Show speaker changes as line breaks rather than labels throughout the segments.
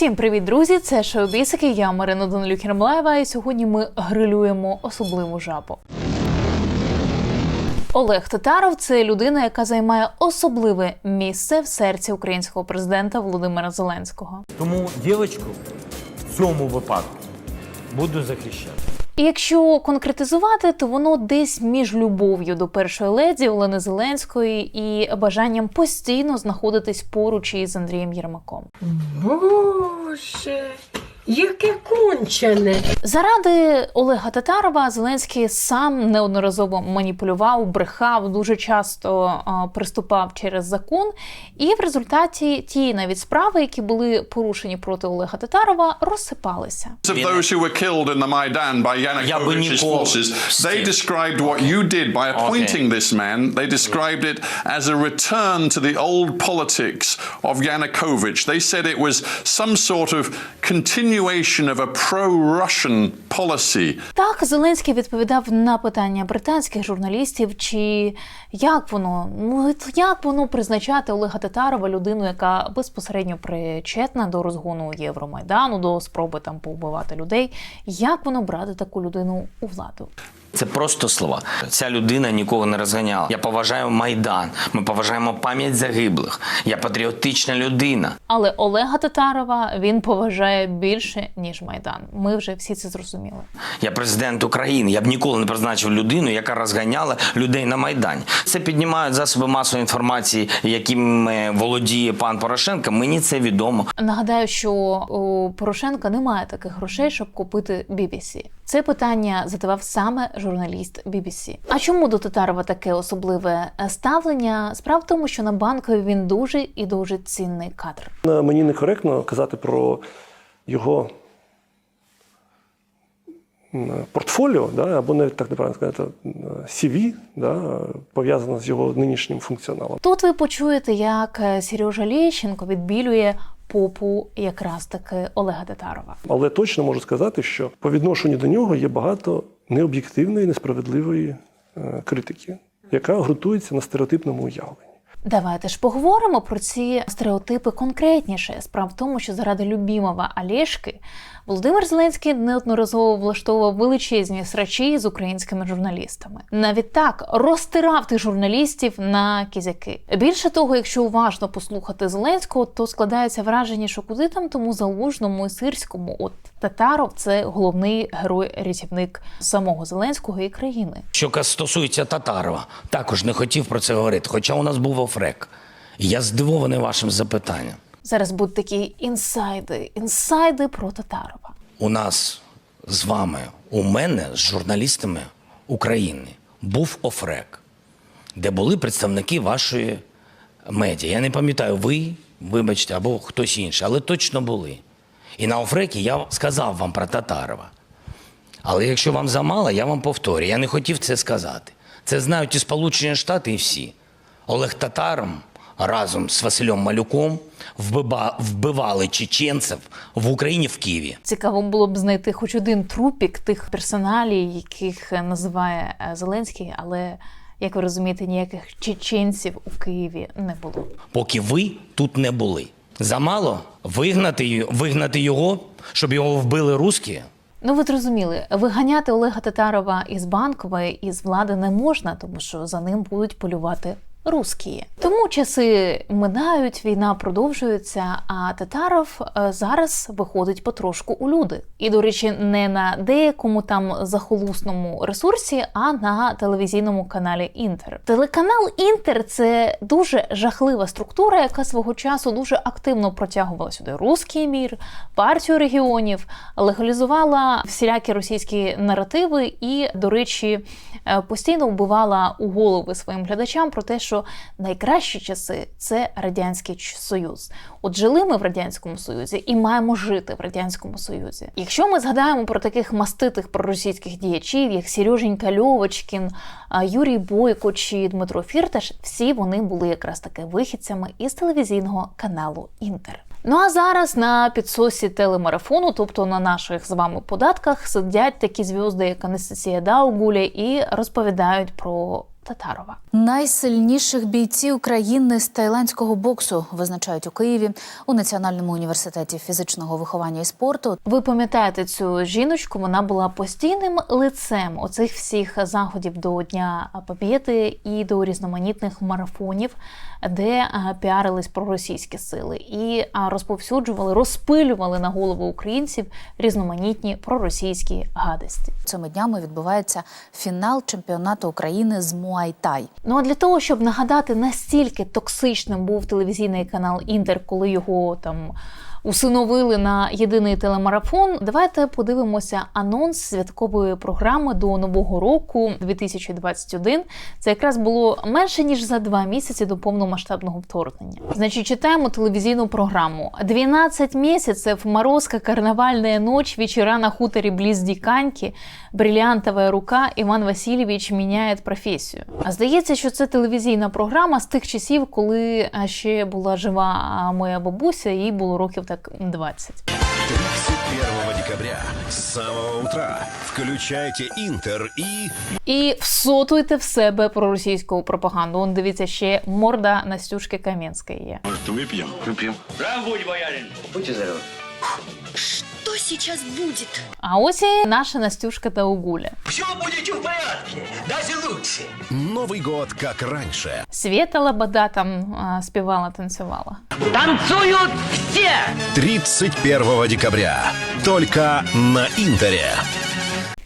Всім привіт, друзі! Це шоу Бісики. Я Марина Данилюк Ермолаєва, і сьогодні ми грилюємо особливу жабу. Олег Татаров це людина, яка займає особливе місце в серці українського президента Володимира Зеленського.
Тому дівчинку в цьому випадку буду захищати.
І якщо конкретизувати, то воно десь між любов'ю до першої леді Олени Зеленської і бажанням постійно знаходитись поруч із Андрієм Єрмаком.
Боже, яке кончене.
Заради Олега Татарова Зеленський сам неодноразово маніпулював, брехав, дуже часто а, приступав через закон. І в результаті ті навіть справи, які були порушені проти Олега Татарова, розсипалися.
Я би ніколи
they described what you did by appointing this man. They described it as a return to the old politics of Yanukovych. They said it was some sort of continuation
Так, Зеленський відповідав на питання британських журналістів, чи як воно, ну як воно призначати Олега Татарова, людину, яка безпосередньо причетна до розгону Євромайдану, до спроби там повбивати людей. Як воно брати таку людину у владу?
Це просто слова. Ця людина нікого не розганяла. Я поважаю майдан. Ми поважаємо пам'ять загиблих. Я патріотична людина.
Але Олега Татарова він поважає більше ніж Майдан. Ми вже всі це зрозуміли.
Я президент України. Я б ніколи не призначив людину, яка розганяла людей на майдані. Це піднімають засоби масової інформації, якими володіє пан Порошенко. Мені це відомо.
Нагадаю, що у Порошенка немає таких грошей, щоб купити BBC. Це питання задавав саме журналіст BBC. А чому до Татарова таке особливе е, ставлення? Справа в тому, що на банкові він дуже і дуже цінний кадр.
Мені некоректно казати про його портфоліо, да, або навіть так неправильно сказати, е, CV, да, пов'язано з його нинішнім функціоналом.
Тут ви почуєте, як е, Сережа Лєщенко відбілює попу якраз таки Олега Татарова.
Але точно можу сказати, що по відношенню до нього є багато необ'єктивної, несправедливої е, критики, яка ґрунтується на стереотипному уявленні.
Давайте ж поговоримо про ці стереотипи конкретніше. Справа в тому, що заради любімого Олешки Володимир Зеленський неодноразово влаштовував величезні срачі з українськими журналістами. Навіть так розтирав тих журналістів на кізяки. Більше того, якщо уважно послухати Зеленського, то складається враження, що куди там тому залужному і сирському, от Татаров це головний герой-рятівник самого Зеленського і країни.
Що стосується Татарова, також не хотів про це говорити, хоча у нас був офрек. Я здивований вашим запитанням.
Зараз будуть такі інсайди, інсайди про Татарова.
у нас з вами, у мене з журналістами України був офрек, де були представники вашої медіа. Я не пам'ятаю, ви, вибачте, або хтось інший, але точно були. І на офрекі я сказав вам про Татарова. Але якщо вам замало, я вам повторю. Я не хотів це сказати. Це знають і Сполучені Штати, і всі. Олег Татаром разом з Василем Малюком вбивали чеченців в Україні в Києві.
Цікаво було б знайти хоч один трупік тих персоналій, яких називає е, Зеленський, але як ви розумієте, ніяких чеченців у Києві не було.
поки ви тут не були. Замало вигнати, вигнати його, щоб його вбили русські.
Ну, ви зрозуміли, виганяти Олега Татарова із банкової із влади не можна, тому що за ним будуть полювати. Русські. Тому часи минають, війна продовжується, а Татаров е, зараз виходить потрошку у люди. І, до речі, не на деякому там захолусному ресурсі, а на телевізійному каналі Інтер. Телеканал Інтер це дуже жахлива структура, яка свого часу дуже активно протягувала сюди руський мір, партію регіонів, легалізувала всілякі російські наративи і, до речі, е, постійно вбивала у голови своїм глядачам про те, що найкращі часи це радянський союз. От жили ми в радянському союзі і маємо жити в радянському союзі. Якщо ми згадаємо про таких маститих проросійських діячів, як Сереженька Льовочкін, Юрій Бойко чи Дмитро Фірташ, всі вони були якраз таки вихідцями із телевізійного каналу Інтер. Ну а зараз на підсосі телемарафону, тобто на наших з вами податках, сидять такі зв'язки, як Анастасія Даугуля, і розповідають про Татарова.
Найсильніших бійців країни з тайландського боксу визначають у Києві у Національному університеті фізичного виховання і спорту.
Ви пам'ятаєте цю жіночку? Вона була постійним лицем оцих всіх заходів до Дня Побєди і до різноманітних марафонів, де піарились піарились проросійські сили і розповсюджували, розпилювали на голову українців різноманітні проросійські гадості.
Цими днями відбувається фінал чемпіонату України з Муайтай.
Ну а для того, щоб нагадати, настільки токсичним був телевізійний канал Інтер, коли його там усиновили на єдиний телемарафон, давайте подивимося анонс святкової програми до нового року 2021. Це якраз було менше ніж за два місяці до повномасштабного вторгнення. Значить, читаємо телевізійну програму. 12 місяців морозка, карнавальная ночь, вечера на хуторе близ Диканьки, бриллиантовая рука, Іван Васильович міняє професію. А здається, що це телевізійна програма з тих часів, коли ще була жива моя бабуся, їй було років так 20.
31 декабря с самого утра включайте інтер і
І всотуйте в себе проросійську пропаганду. Он дивіться ще морда Настюшки Кам'янської є.
выпьем. Выпьем.
Что сейчас будет?
А ось і наша Настюшка та Угуля.
Все будете в порядке, даже лучше.
Новый год как раньше.
Свєта Лобода там а, співала, танцювала.
Танцуют все!
31 декабря. Только на Интере.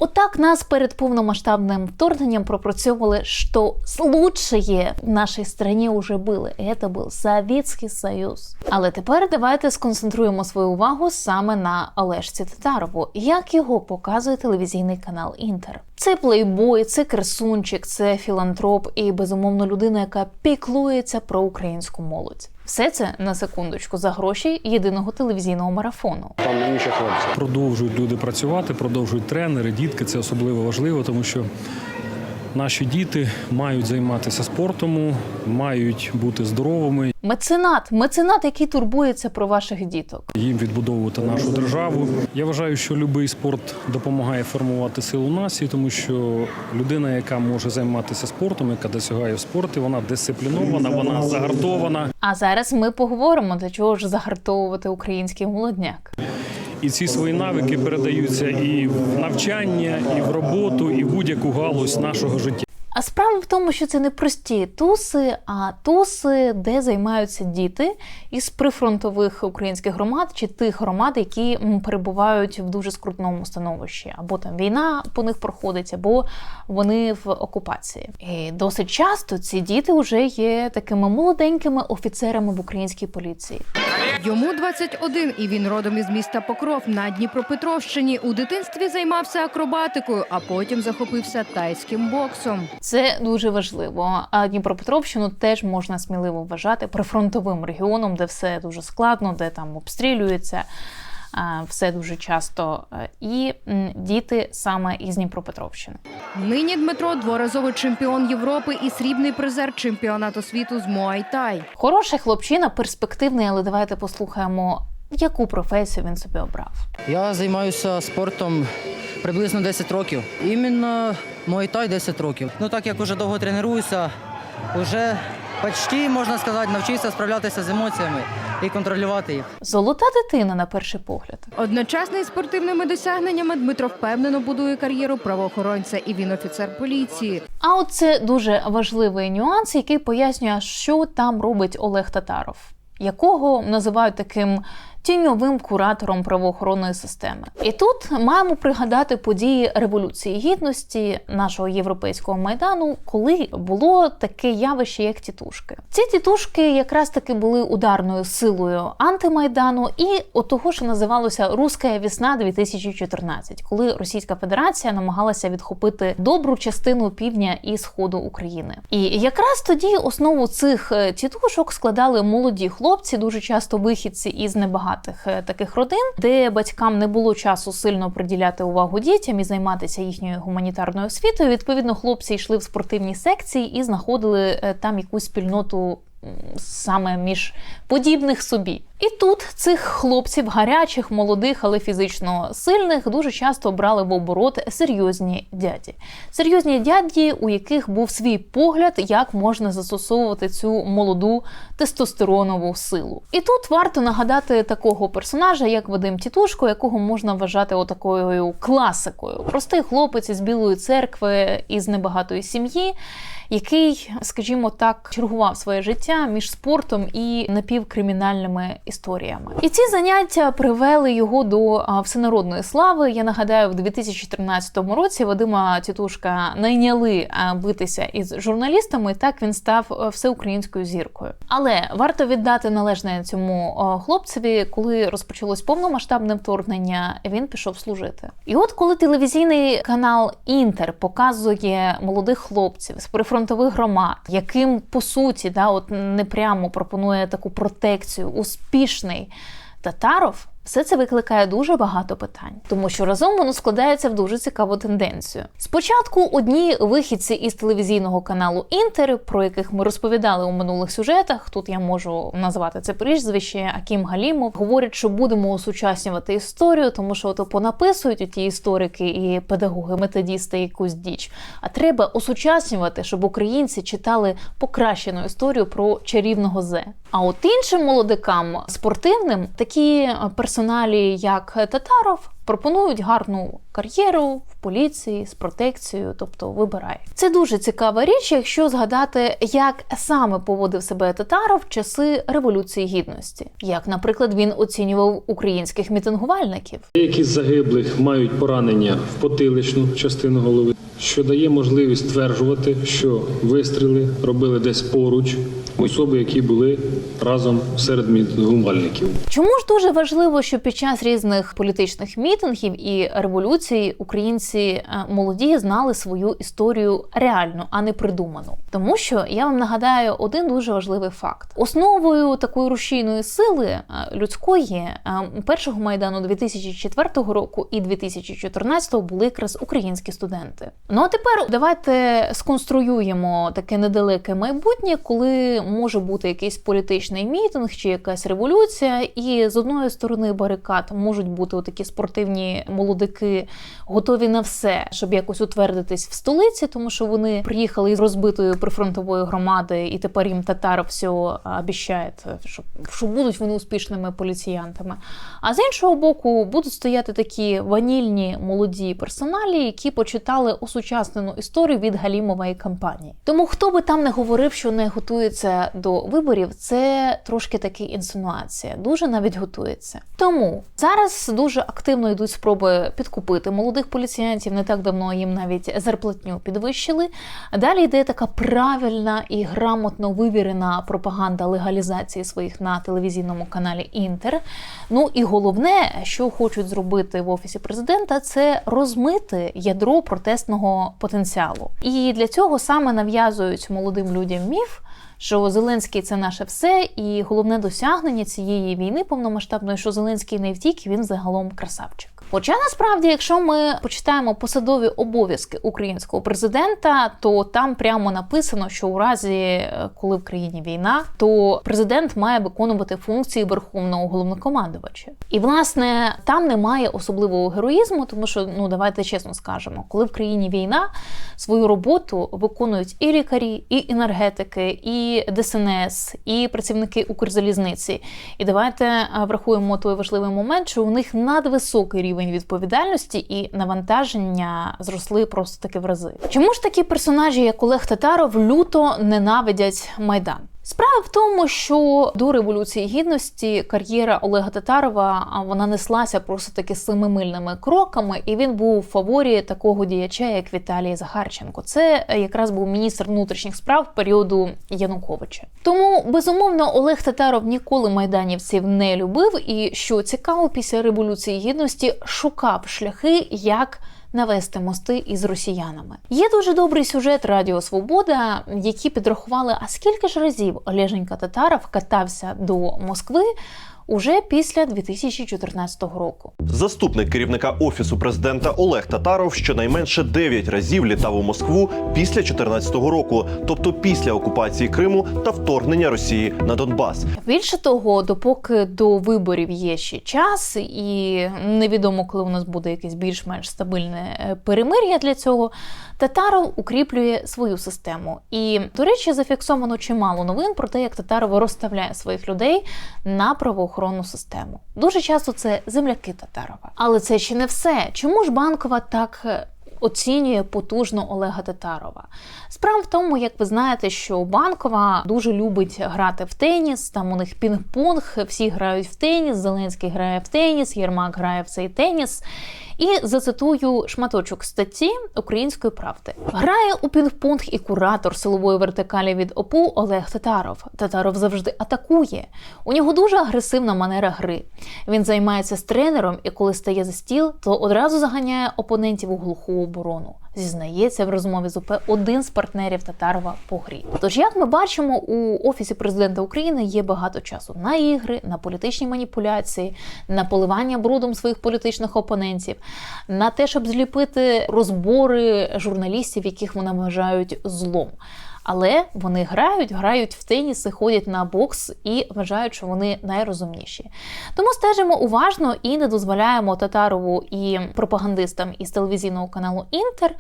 Отак нас перед повномасштабним вторгненням пропрацьовували, що лучшее в нашій страні вже були. Це був Совєтський Союз. Але тепер давайте сконцентруємо свою увагу саме на Олешці Татарову, як його показує телевізійний канал Інтер. Це плейбой, це красунчик, це філантроп і безумовно людина, яка піклується про українську молодь. Все це на секундочку за гроші єдиного телевізійного марафону.
Продовжують люди працювати, продовжують тренери, дітки. Це особливо важливо, тому що наші діти мають займатися спортом, мають бути здоровими.
Меценат, меценат, який турбується про ваших діток.
Їм відбудовувати нашу державу. Я вважаю, що будь-який спорт допомагає формувати силу нації, тому що людина, яка може займатися спортом, яка досягає в спорті, вона дисциплінована, вона загартована.
А зараз ми поговоримо, для чого ж загартовувати український молодняк.
І ці свої навики передаються і в навчання, і в роботу, і в будь-яку галузь нашого життя.
А справа в тому, що це не прості туси, а туси, де займаються діти із прифронтових українських громад чи тих громад, які перебувають в дуже скрутному становищі, або там війна по них проходить, або вони в окупації. І досить часто ці діти вже є такими молоденькими офіцерами в українській поліції.
Йому 21, і він родом із міста Покров на Дніпропетровщині. У дитинстві займався акробатикою, а потім захопився тайським боксом.
Це дуже важливо. А Дніпропетровщину теж можна сміливо вважати прифронтовим регіоном, де все дуже складно, де там обстрілюється. Все дуже часто і діти саме із Дніпропетровщини.
Нині Дмитро дворазовий чемпіон Європи і срібний призер чемпіонату світу з Муайтай.
Хороший хлопчина, перспективний, але давайте послухаємо, яку професію він собі обрав.
Я займаюся спортом приблизно 10 років. Іменно Муайтай 10 років. Ну так як уже довго тренуюся, вже почти, можна сказати, навчився справлятися з емоціями і контролювати їх.
Золота дитина на перший погляд.
Одночасно із спортивними досягненнями Дмитро впевнено будує кар'єру правоохоронця, і він офіцер поліції.
А от це дуже важливий нюанс, який пояснює, що там робить Олег Татаров, якого називають таким тіньовим куратором правоохоронної системи. І тут маємо пригадати події революції гідності нашого європейського майдану, коли було таке явище, як тітушки. Ці тітушки якраз таки були ударною силою антимайдану і от того, що називалося Руська весна 2014, коли Російська Федерація намагалася відхопити добру частину півдня і сходу України. І якраз тоді основу цих е, тітушок складали молоді хлопці, дуже часто вихідці із небагатих е, таких родин, де батькам не було часу сильно приділяти увагу дітям і займатися їхньою гуманітарною освітою. Відповідно, хлопці йшли в спортивні секції і знаходили е, там якусь спільноту саме між подібних собі. І тут цих хлопців, гарячих, молодих, але фізично сильних, дуже часто брали в оборот серйозні дяді. Серйозні дяді, у яких був свій погляд, як можна застосовувати цю молоду тестостеронову силу. І тут варто нагадати такого персонажа, як Вадим Тітушко, якого можна вважати отакою класикою. Простий хлопець із білої церкви із небагатої сім'ї. Який, скажімо так, чергував своє життя між спортом і напівкримінальними історіями, і ці заняття привели його до всенародної слави. Я нагадаю, в 2013 році Вадима Тітушка найняли битися із журналістами. Так він став всеукраїнською зіркою. Але варто віддати належне цьому хлопцеві, коли розпочалось повномасштабне вторгнення, він пішов служити. І от коли телевізійний канал Інтер показує молодих хлопців з прифронтових громад, яким по суті да, от непрямо пропонує таку протекцію, успішний Татаров. Все це викликає дуже багато питань, тому що разом воно складається в дуже цікаву тенденцію. Спочатку одні вихідці із телевізійного каналу Інтер, про яких ми розповідали у минулих сюжетах. Тут я можу назвати це прізвище Акім Галімов. Говорять, що будемо осучаснювати історію, тому що ото понаписують ті історики і педагоги, методісти якусь діч. А треба осучаснювати, щоб українці читали покращену історію про чарівного зе. А от іншим молодикам спортивним такі персоналі, як Татаров, пропонують гарну кар'єру в поліції з протекцією, тобто вибирай. Це дуже цікава річ, якщо згадати, як саме поводив себе Татаров в часи революції гідності, як, наприклад, він оцінював українських мітингувальників.
Деякі з загиблих мають поранення в потиличну частину голови, що дає можливість стверджувати, що вистріли робили десь поруч особи, які були разом серед мітингувальників.
Чому ж дуже важливо, що під час різних політичних мітингів і революцій українці е, молоді знали свою історію реальну, а не придуману? Тому що я вам нагадаю один дуже важливий факт: основою такої рушійної сили е, людської е, першого майдану 2004 року і 2014 були якраз українські студенти. Ну а тепер давайте сконструюємо таке недалеке майбутнє, коли може бути якийсь політичний мітинг чи якась революція, і з одної сторони барикад можуть бути такі спортивні молодики, готові на все, щоб якось утвердитись в столиці, тому що вони приїхали із розбитої прифронтової громади, і тепер їм татар все обіщає, що, що будуть вони успішними поліціянтами. А з іншого боку, будуть стояти такі ванільні молоді персоналі, які почитали осучаснену історію від Галімової кампанії. Тому хто би там не говорив, що не готується до виборів, це трошки таки інсинуація. Дуже навіть готується. Тому зараз дуже активно йдуть спроби підкупити молодих поліціянтів. Не так давно їм навіть зарплатню підвищили. Далі йде така правильна і грамотно вивірена пропаганда легалізації своїх на телевізійному каналі Інтер. Ну і головне, що хочуть зробити в офісі президента, це розмити ядро протестного потенціалу. І для цього саме нав'язують молодим людям міф. Що Зеленський це наше все, і головне досягнення цієї війни повномасштабної, що Зеленський не втік, він загалом красавчик. Хоча насправді, якщо ми почитаємо посадові обов'язки українського президента, то там прямо написано, що у разі, е, коли в країні війна, то президент має виконувати функції верховного головнокомандувача. І власне там немає особливого героїзму, тому що ну давайте чесно скажемо, коли в країні війна свою роботу виконують і лікарі, і енергетики, і ДСНС, і працівники Укрзалізниці. І давайте е, врахуємо той важливий момент, що у них надвисокий рівень відповідальності і навантаження зросли просто таки в рази. Чому ж такі персонажі, як Олег Татаров, люто ненавидять майдан? Справа в тому, що до революції гідності кар'єра Олега Татарова вона неслася просто таки семимильними кроками, і він був у фаворі такого діяча, як Віталій Захарченко. Це якраз був міністр внутрішніх справ періоду Януковича. Тому безумовно Олег Татаров ніколи майданівців не любив. І що цікаво, після революції гідності шукав шляхи, як навести мости із росіянами. Є дуже добрий сюжет Радіо Свобода, які підрахували, а скільки ж разів Олеженька Татаров катався до Москви уже після 2014 року.
Заступник керівника офісу президента Олег Татаров щонайменше 9 разів літав у Москву після 2014 року, тобто після окупації Криму та вторгнення Росії на Донбас.
Більше того, допоки до виборів є ще час, і невідомо, коли у нас буде якесь більш-менш стабільне е, перемир'я для цього, Татаров укріплює свою систему. І, до речі, зафіксовано чимало новин про те, як Татаров розставляє своїх людей на правоохоронну систему. Дуже часто це земляки Татарова. Але це ще не все. Чому ж банкова так е, оцінює потужно Олега Татарова. Справа в тому, як ви знаєте, що Банкова дуже любить грати в теніс. Там у них пінг-понг, всі грають в теніс. Зеленський грає в теніс, Єрмак грає в цей теніс. І зацитую шматочок статті Української правди. Грає у пінг-понг і куратор силової вертикалі від ОПУ Олег Татаров. Татаров завжди атакує. У нього дуже агресивна манера гри. Він займається з тренером, і коли стає за стіл, то одразу заганяє опонентів у глуху оборону. Зізнається в розмові з УП один з партнерів Татарова по грі. Тож, як ми бачимо, у офісі президента України є багато часу на ігри, на політичні маніпуляції, на поливання брудом своїх політичних опонентів, на те, щоб зліпити розбори журналістів, яких вони вважають злом. Але вони грають, грають в теніс, ходять на бокс і вважають, що вони найрозумніші. Тому стежимо уважно і не дозволяємо Татарову і пропагандистам із телевізійного каналу Інтер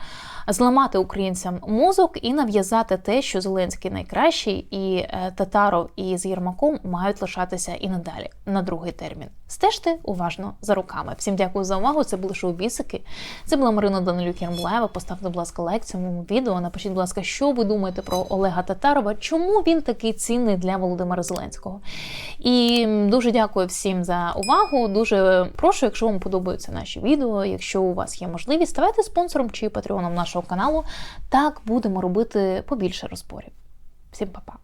зламати українцям мозок і нав'язати те, що Зеленський найкращий, і е, Татаров із Єрмаком мають лишатися і надалі на другий термін. Стежте уважно за руками. Всім дякую за увагу. Це були шоу Бісики. Це була Марина Данилюк Янблаєва. Поставте, будь ласка, лайк цьому відео. Напишіть, будь ласка, що ви думаєте про Олега Татарова, чому він такий цінний для Володимира Зеленського. І дуже дякую всім за увагу. Дуже прошу, якщо вам подобаються наші відео, якщо у вас є можливість, ставайте спонсором чи патреоном нашого каналу. Так будемо робити побільше розборів. Всім па-па!